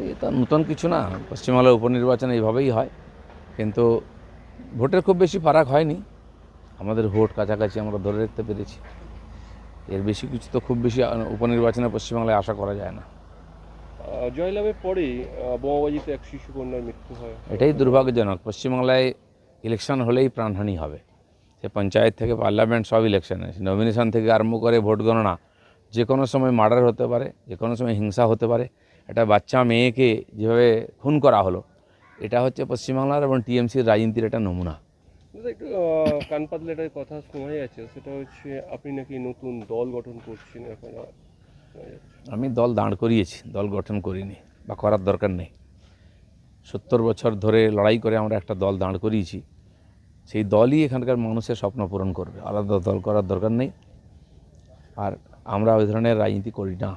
তো এটা নতুন কিছু না। পশ্চিমবাংলার উপনির্বাচন এইভাবেই হয়। কিন্তু ভোটের খুব বেশি ফারাক হয়নি। আমাদের ভোট কাছাকাছি আমরা ধরে রাখতে পেরেছি। এর বেশি কিছু তো খুব বেশি উপনির্বাচনে পশ্চিমবাংলায় আশা করা যায় না। জয়লাভের পরেই বোমাবাজিতে এক শিশু কন্যার মৃত্যু হয়। এটাই দুর্ভাগ্যজনক। পশ্চিমবাংলায় ইলেকশন হলেই প্রাণহানি হবে। সে পঞ্চায়েত থেকে পার্লামেন্ট সব ইলেকশনে নমিনেশন থেকে আরম্ভ করে ভোট গণনা। যে কোনো সময় মার্ডার হতে পারে যে কোনো সময় হিংসা হতে পারে। একটা বাচ্চা মেয়েকে যেভাবে খুন করা হলো এটা হচ্ছে পশ্চিমবাংলার এবং টিএমসির রাজনীতির একটা নমুনা। একটু কান পাতলে একটা কথা শোনা যাচ্ছে সেটা হচ্ছে আপনি নাকি নতুন দল গঠন করছেন এখন। আমি দল দাঁড় করিয়েছি দল গঠন করিনি বা করার দরকার নেই। সত্তর বছর ধরে লড়াই করে আমরা একটা দল দাঁড় করিয়েছি সেই দলই এখানকার মানুষের স্বপ্ন পূরণ করবে। আলাদা দল করার দরকার নেই। আর আমরা ওই ধরনের রাজনীতি করি না।